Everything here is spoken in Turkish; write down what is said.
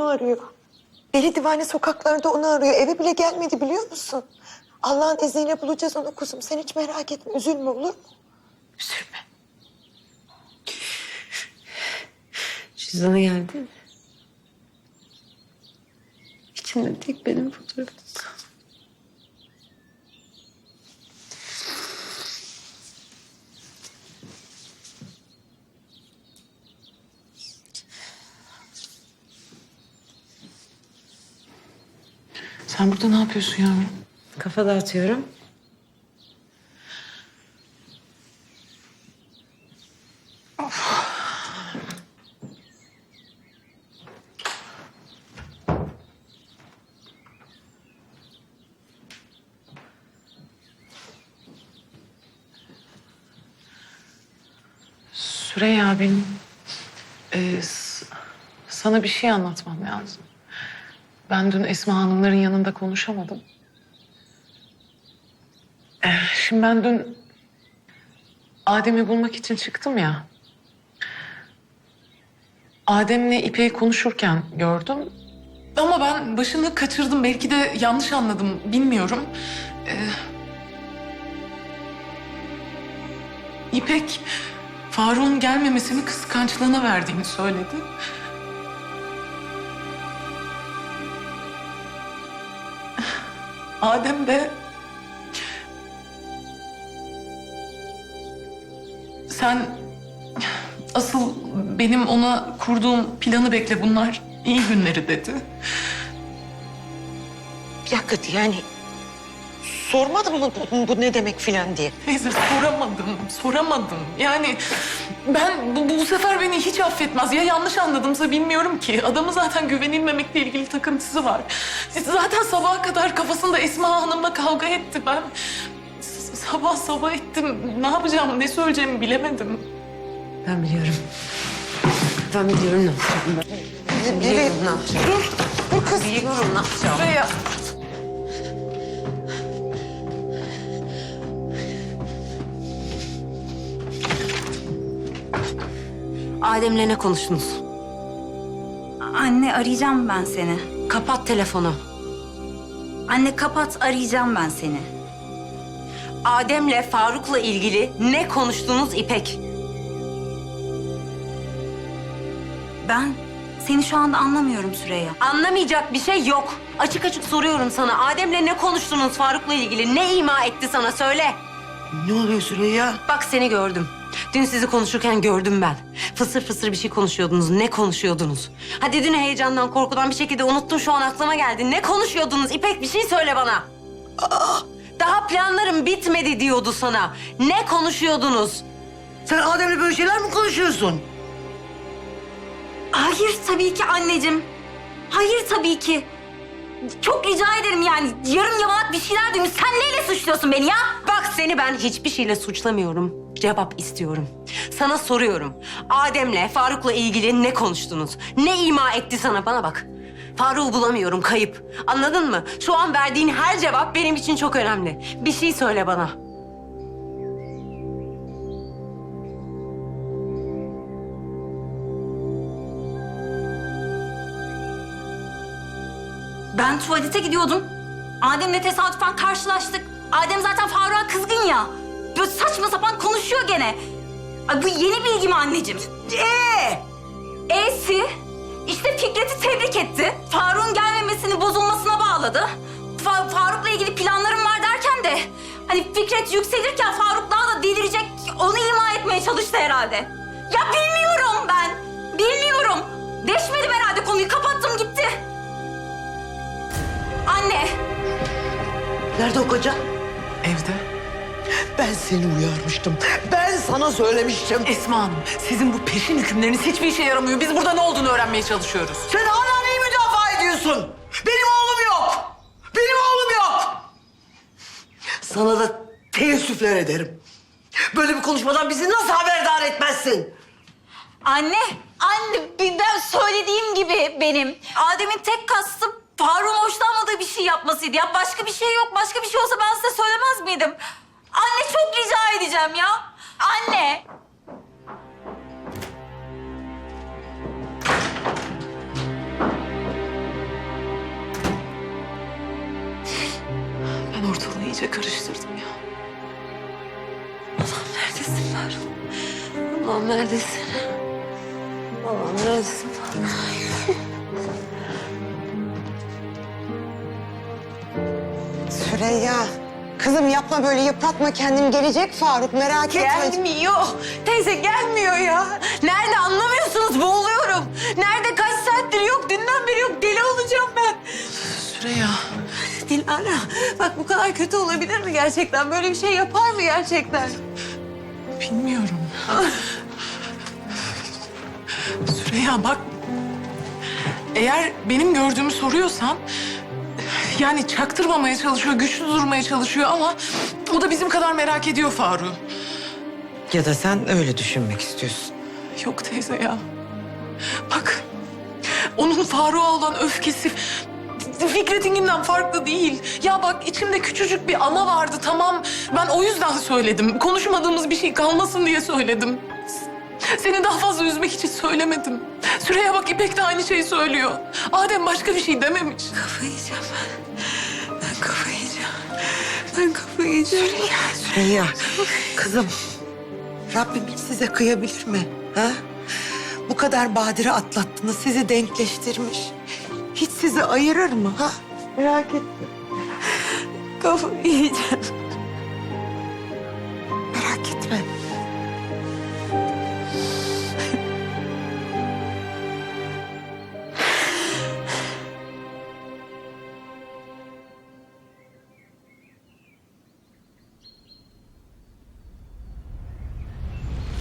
onu arıyor. Deli divane sokaklarda onu arıyor. Eve bile gelmedi biliyor musun? Allah'ın izniyle bulacağız onu kuzum. Sen hiç merak etme. Üzülme olur mu? Üzülme. Cüzdanı geldi mi? İçinde tek benim fotoğrafım. Sen burada ne yapıyorsun yavrum? Kafa dağıtıyorum. Süreyya benim e, sana bir şey anlatmam lazım. Ben dün Esma Hanımların yanında konuşamadım. E, şimdi ben dün Adem'i bulmak için çıktım ya. Adem'le İpek'i konuşurken gördüm. Ama ben başını kaçırdım. Belki de yanlış anladım. Bilmiyorum. E, İpek Faruk'un gelmemesini kıskançlığına verdiğini söyledi. Adem de sen asıl benim ona kurduğum planı bekle bunlar iyi günleri dedi. Bir dakika yani sormadın mı bu, bu ne demek filan diye? Teyze soramadım, soramadım. Yani ben bu, bu sefer beni hiç affetmez. Ya yanlış anladımsa bilmiyorum ki. Adamın zaten güvenilmemekle ilgili takıntısı var. Zaten sabaha kadar kafasında Esma Hanım'la kavga etti. Ben sabah sabah ettim. Ne yapacağım, ne söyleyeceğimi bilemedim. Ben biliyorum. Ben biliyorum ne yapacağım. Ben biliyorum ne yapacağım. Dur, dur kız. Biliyorum ne yapacağım. Süreyya. Adem'le ne konuştunuz? Anne arayacağım ben seni. Kapat telefonu. Anne kapat arayacağım ben seni. Adem'le Faruk'la ilgili ne konuştunuz İpek? Ben seni şu anda anlamıyorum Süreyya. Anlamayacak bir şey yok. Açık açık soruyorum sana. Adem'le ne konuştunuz Faruk'la ilgili? Ne ima etti sana söyle. Ne oluyor Süreyya? Bak seni gördüm. Dün sizi konuşurken gördüm ben. Fısır fısır bir şey konuşuyordunuz. Ne konuşuyordunuz? Hadi dün heyecandan, korkudan bir şekilde unuttum. Şu an aklıma geldi. Ne konuşuyordunuz? İpek bir şey söyle bana. Daha planlarım bitmedi diyordu sana. Ne konuşuyordunuz? Sen Adem'le böyle şeyler mi konuşuyorsun? Hayır tabii ki anneciğim. Hayır tabii ki. Çok rica ederim yani. Yarım yamalak bir şeyler duymuş. Sen neyle suçluyorsun beni ya? Bak seni ben hiçbir şeyle suçlamıyorum. Cevap istiyorum. Sana soruyorum. Adem'le, Faruk'la ilgili ne konuştunuz? Ne ima etti sana? Bana bak. Faruk'u bulamıyorum, kayıp. Anladın mı? Şu an verdiğin her cevap benim için çok önemli. Bir şey söyle bana. Ben tuvalete gidiyordum. Adem'le tesadüfen karşılaştık. Adem zaten Faruk'a kızgın ya. Böyle saçma sapan konuşuyor gene. Ay bu yeni bilgi mi anneciğim? Ee? E'si işte Fikret'i tebrik etti. Faruk'un gelmemesini bozulmasına bağladı. Fa- Faruk'la ilgili planlarım var derken de... Hani Fikret yükselirken Faruk daha da delirecek, onu ima etmeye çalıştı herhalde. Ya bilmiyorum ben. Bilmiyorum. Deşmedim herhalde konuyu, kapattım gitti. Anne, Nerede o koca? Evde. Ben seni uyarmıştım. Ben sana söylemiştim. Esma Hanım, sizin bu peşin hükümleriniz hiçbir işe yaramıyor. Biz burada ne olduğunu öğrenmeye çalışıyoruz. Sen hala neyi müdafaa ediyorsun? Benim oğlum yok. Benim oğlum yok. Sana da teessüfler ederim. Böyle bir konuşmadan bizi nasıl haberdar etmezsin? anne, anne bir ben söylediğim gibi benim. Adem'in tek kastı Faruk'un hoşlanmadığı bir şey yapmasıydı. Ya başka bir şey yok. Başka bir şey olsa ben size söylemez miydim? diyeceğim ya? Anne! Ben ortalığı iyice karıştırdım ya. Allah'ım neredesin Faruk? Allah'ım neredesin? Allah'ım neredesin Faruk? Süreyya. Kızım yapma böyle yıpratma kendini. Gelecek Faruk merak etme. Gelmiyor. Teyze gelmiyor ya. Nerede anlamıyorsunuz? Boğuluyorum. Nerede kaç saattir yok. Dünden beri yok. Deli olacağım ben. Süreyya. Dilara bak bu kadar kötü olabilir mi gerçekten? Böyle bir şey yapar mı gerçekten? Bilmiyorum. Süreyya bak. Eğer benim gördüğümü soruyorsan... Yani çaktırmamaya çalışıyor, güçlü durmaya çalışıyor ama... ...o da bizim kadar merak ediyor Faruk'u. Ya da sen öyle düşünmek istiyorsun. Yok teyze ya. Bak, onun Faruk'a olan öfkesi... Fikret'inkinden farklı değil. Ya bak içimde küçücük bir ama vardı tamam. Ben o yüzden söyledim. Konuşmadığımız bir şey kalmasın diye söyledim. Seni daha fazla üzmek için söylemedim. Süreyya bak İpek de aynı şeyi söylüyor. Adem başka bir şey dememiş. Kafayı yiyeceğim ben. Ben kafayı yiyeceğim. Ben kafayı yiyeceğim. Süreyya, kızım. Rabbim hiç size kıyabilir mi? Ha? Bu kadar badire atlattınız, sizi denkleştirmiş. Hiç sizi ayırır mı? Ha? Merak etme. Kafayı yiyeceğim. Merak etme.